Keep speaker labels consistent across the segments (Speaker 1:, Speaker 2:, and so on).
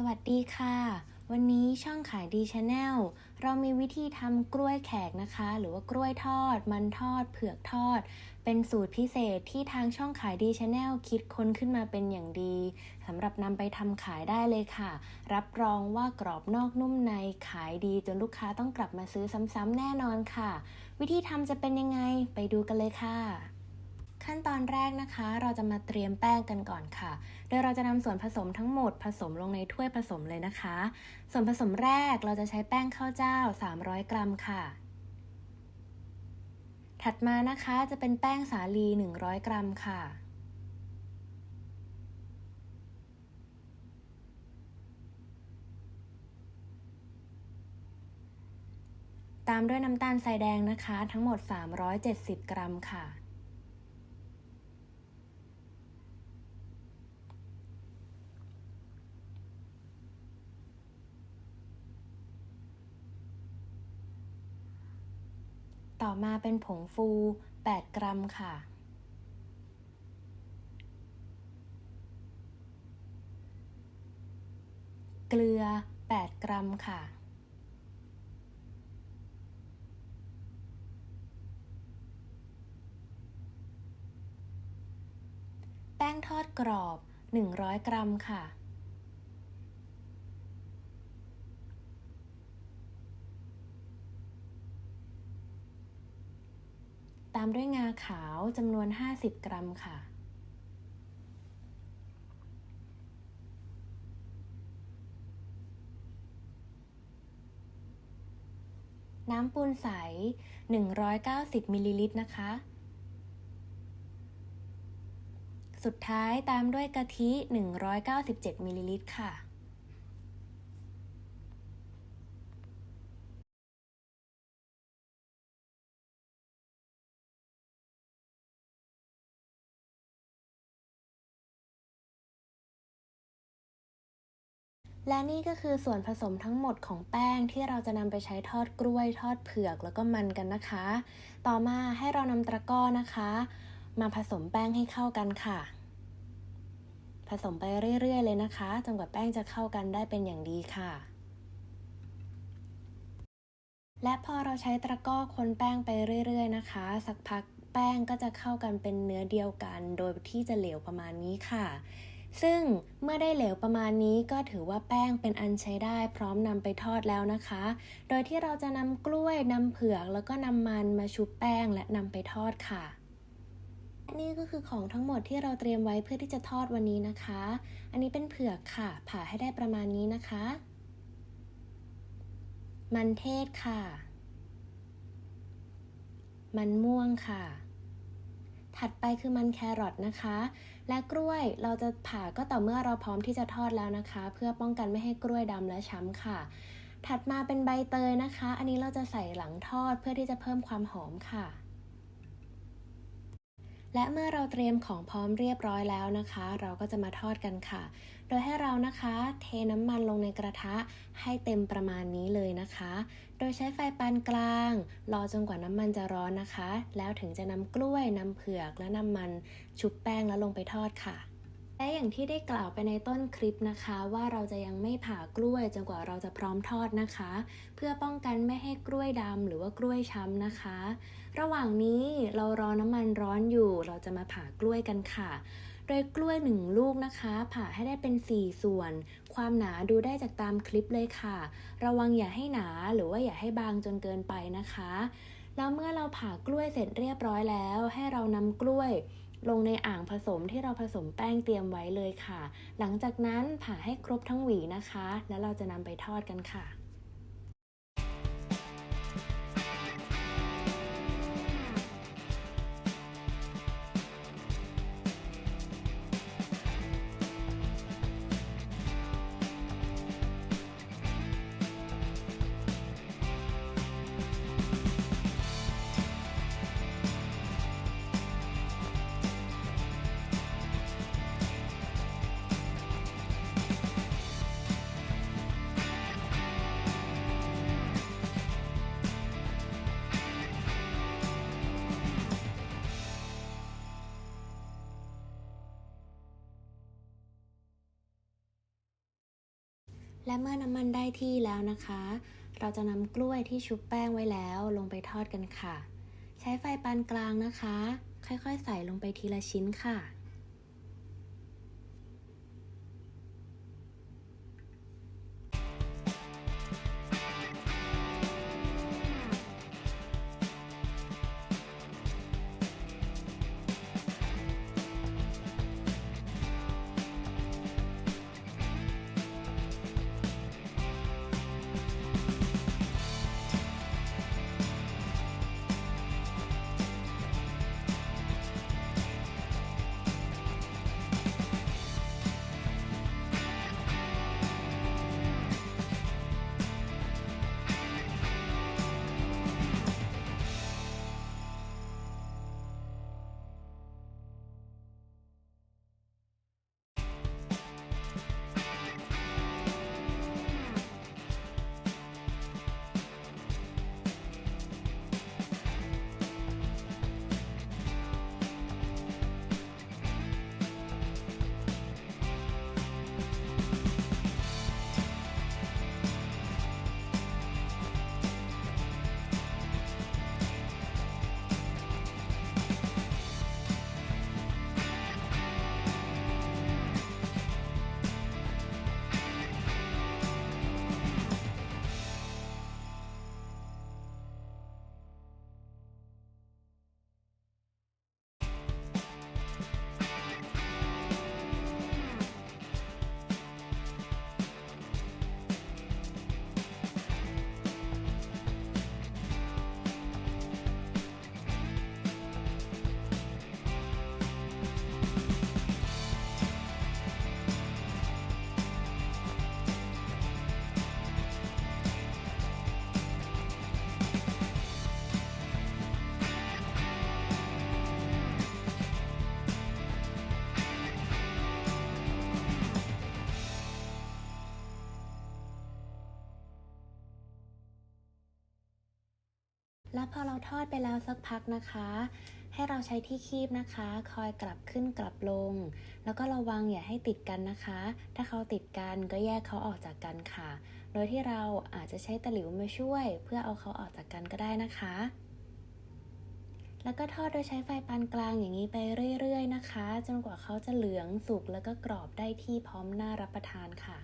Speaker 1: สวัสดีค่ะ วันนี้ช่องขายดีชาแนลเรามีวิธีทำกล้วยแขกนะคะ หรือว่ากล้วยทอด มันทอด เผือกทอด เป็นสูตรพิเศษที่ทางช่องขายดีชาแนลคิดค้นขึ้นมาเป็นอย่างดีสำหรับนำไปทำขายได้เลยค่ะ รับรองว่ากรอบนอกนุ่มในขายดีจนลูกค้าต้องกลับมาซื้อซ้ำๆแน่นอนค่ะ วิธีทำจะเป็นยังไงไปดูกันเลยค่ะ อนแรกนะคะ เราจะมาเตรียมแป้งกันก่อนค่ะ โดยเราจะนำส่วนผสมทั้งหมดผสมลงในถ้วยผสมเลยนะคะ ส่วนผสมแรกเราจะใช้แป้งข้าวเจ้า 300 กรัมค่ะ ถัดมานะคะจะเป็นแป้งสาลี 100 กรัมค่ะตามด้วยน้ำตาลทรายแดงนะคะ ทั้งหมด 370 กรัมค่ะ ต่อมาเป็นผงฟู 8 กรัมค่ะ เกลือ 8 กรัมค่ะ แป้งทอดกรอบ 100 กรัมค่ะ ตามด้วยงาขาวจำนวน 50 กรัมค่ะ น้ำปูนใส 190 มิลลิลิตรนะคะ สุดท้ายตามด้วยกะทิ 197 มิลลิลิตรค่ะ และนี่ก็คือส่วนผสมทั้งหมดของแป้งที่เราจะนำไปใช้ทอดกล้วยทอดเผือกแล้วก็มันกันนะคะ ต่อมาให้เรานำตะกร้อนะคะ มาผสมแป้งให้เข้ากันค่ะ ผสมไปเรื่อย ๆ เลยนะคะจนกว่าแป้งจะเข้ากันได้เป็นอย่างดีค่ะ และพอเราใช้ตะกร้อคนแป้งไปเรื่อย ๆ นะคะ สักพักแป้งก็จะเข้ากันเป็นเนื้อเดียวกัน โดยที่จะเหลวประมาณนี้ค่ะ ซึ่งเมื่อได้เหลวประมาณนี้ก็ถือว่าแป้งเป็นอันใช้ได้พร้อมนำไปทอดแล้วนะคะ โดยที่เราจะนำกล้วยนำเผือกแล้วก็นำมันมาชุบแป้งและนำไปทอดค่ะนี่ก็คือของทั้งหมดที่เราเตรียมไว้เพื่อที่จะทอดวันนี้นะคะ อันนี้เป็นเผือกค่ะ ผ่าให้ได้ประมาณนี้นะคะ มันเทศค่ะ มันม่วงค่ะ ถัดไปคือมันแครอทนะคะ และกล้วยเราจะผ่าก็ต่อเมื่อเราพร้อมที่จะทอดแล้วนะคะ เพื่อป้องกันไม่ให้กล้วยดำและช้ำค่ะ ถัดมาเป็นใบเตยนะคะ อันนี้เราจะใส่หลังทอดเพื่อที่จะเพิ่มความหอมค่ะและเมื่อเราเตรียมของพร้อมเรียบร้อยแล้วนะคะ เราก็จะมาทอดกันค่ะ โดยให้เรานะคะเทน้ำมันลงในกระทะให้เต็มประมาณนี้เลยนะคะ โดยใช้ไฟปานกลาง รอจนกว่าน้ำมันจะร้อนนะคะ แล้วถึงจะนำกล้วยนำเผือกและนำมันชุบแป้งแล้วลงไปทอดค่ะและอย่างที่ได้กล่าวไปในต้นคลิปนะคะ ว่าเราจะยังไม่ผ่ากล้วยจนกว่าเราจะพร้อมทอดนะคะ เพื่อป้องกันไม่ให้กล้วยดำหรือว่ากล้วยช้ำนะคะ ระหว่างนี้เรารอน้ำมันร้อนอยู่ เราจะมาผ่ากล้วยกันค่ะ โดยกล้วยหนึ่งลูกนะคะ ผ่าให้ได้เป็น 4 ส่วน ความหนาดูได้จากตามคลิปเลยค่ะ ระวังอย่าให้หนาหรือว่าอย่าให้บางจนเกินไปนะคะ แล้วเมื่อเราผ่ากล้วยเสร็จเรียบร้อยแล้ว ให้เรานำกล้วยลงในอ่างผสมที่เราผสมแป้งเตรียมไว้เลยค่ะ หลังจากนั้นผ่าให้ครบทั้งหวีนะคะ แล้วเราจะนำไปทอดกันค่ะ และเมื่อน้ำมันได้ที่แล้วนะคะ เราจะนำกล้วยที่ชุบแป้งไว้แล้วลงไปทอดกันค่ะ ใช้ไฟปานกลางนะคะ ค่อยๆ ใส่ลงไปทีละชิ้นค่ะ ทอดไปแล้วสักพักนะคะ ให้เราใช้ที่คีบนะคะ คอยกลับขึ้นกลับลง แล้วก็ระวังอย่าให้ติดกันนะคะ ถ้าเขาติดกันก็แยกเขาออกจากกันค่ะ โดยที่เราอาจจะใช้ตะหลิวมาช่วย เพื่อเอาเขาออกจากกันก็ได้นะคะ แล้วก็ทอดโดยใช้ไฟปานกลางอย่างนี้ไปเรื่อยๆนะคะ จนกว่าเขาจะเหลืองสุกแล้วก็กรอบได้ที่พร้อมน่ารับประทานค่ะ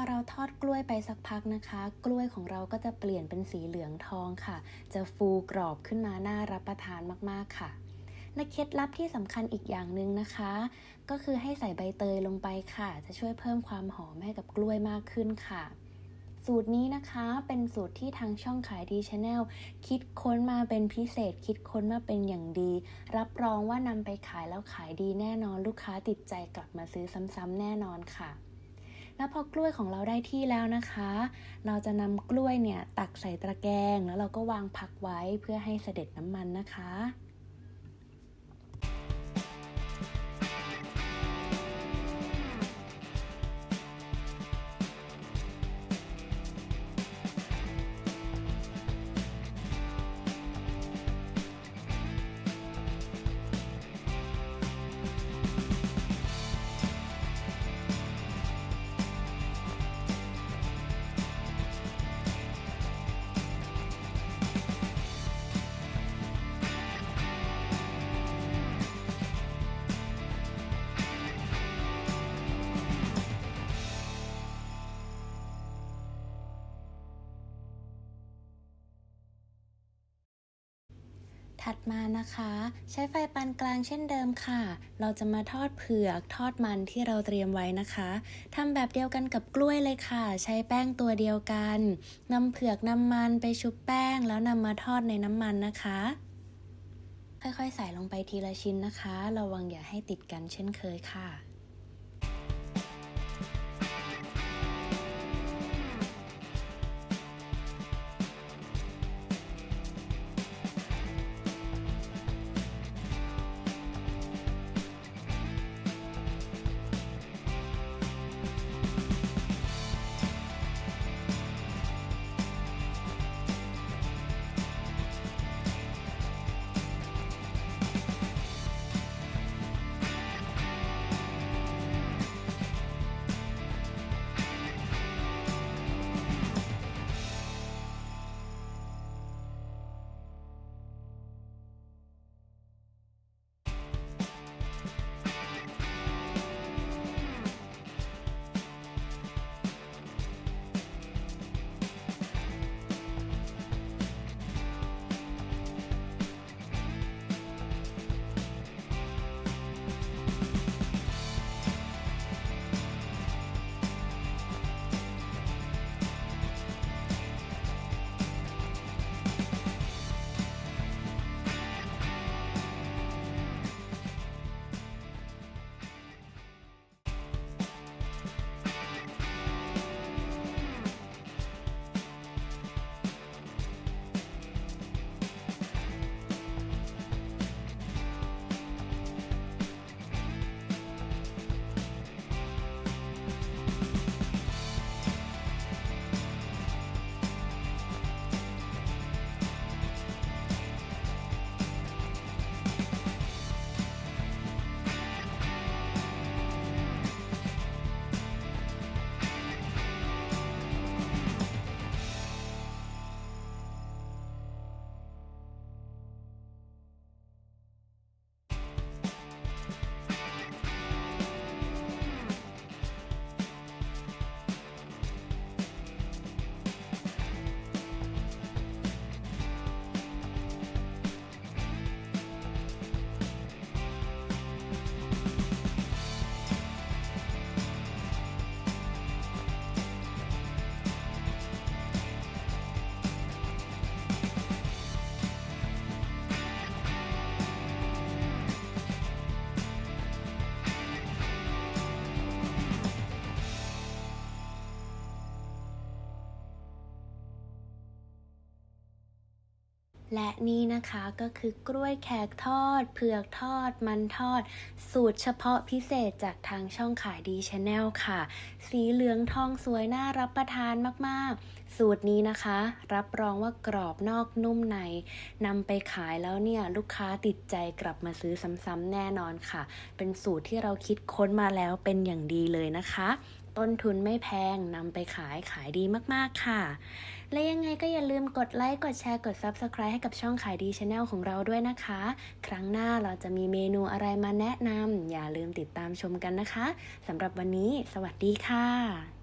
Speaker 1: อเราทอดกล้วยไปสักพักนะคะ กล้วยของเราก็จะเปลี่ยนเป็นสีเหลืองทองค่ะ จะฟูกรอบขึ้นมาน่ารับประทานมากๆค่ะและเคล็ดลับที่สำคัญอีกอย่างหนึ่งนะคะ ก็คือให้ใส่ใบเตยลงไปค่ะ จะช่วยเพิ่มความหอมให้กับกล้วยมากขึ้นค่ะ สูตรนี้นะคะเป็นสูตรที่ทางช่องขายดีชาแนลคิดค้นมาเป็นพิเศษ คิดค้นมาเป็นอย่างดี รับรองว่านำไปขายแล้วขายดีแน่นอนลูกค้าติดใจกลับมาซื้อซ้ำๆแน่นอนค่ะ แล้วพอกล้วยของเราได้ที่แล้วนะคะ เราจะนำกล้วยเนี่ยตักใส่ตะแกรงแล้วเราก็วางพักไว้เพื่อให้เสด็จน้ำมันนะคะ ถัดมานะคะ ใช้ไฟปานกลางเช่นเดิมค่ะ เราจะมาทอดเผือกทอดมันที่เราเตรียมไว้นะคะทำแบบเดียวกันกับกล้วยเลยค่ะ ใช้แป้งตัวเดียวกันนำเผือกนำมันไปชุบแป้ง แล้วนำมาทอดในน้ำมันนะคะ ค่อยๆ ใส่ลงไปทีละชิ้นนะคะ ระวังอย่าให้ติดกันเช่นเคยค่ะ และนี่นะคะก็คือกล้วยแขกทอด เผือกทอด มันทอด สูตรเฉพาะพิเศษจากทางช่องขายดีชาแนลค่ะ สีเหลืองทองสวยน่ารับประทานมากๆ สูตรนี้นะคะ รับรองว่ากรอบนอกนุ่มในนำไปขายแล้วเนี่ย ลูกค้าติดใจกลับมาซื้อซ้ำๆแน่นอนค่ะ เป็นสูตรที่เราคิดค้นมาแล้วเป็นอย่างดีเลยนะคะ ต้นทุนไม่แพงนำไปขายขายดีมากๆค่ะ และยังไงก็อย่าลืมกดไลค์ กดแชร์ กด Subscribe ให้กับช่องขายดีชาแนลของเราด้วยนะคะ ครั้งหน้าเราจะมีเมนูอะไรมาแนะนำอย่าลืมติดตามชมกันนะคะสำหรับวันนี้ สวัสดีค่ะ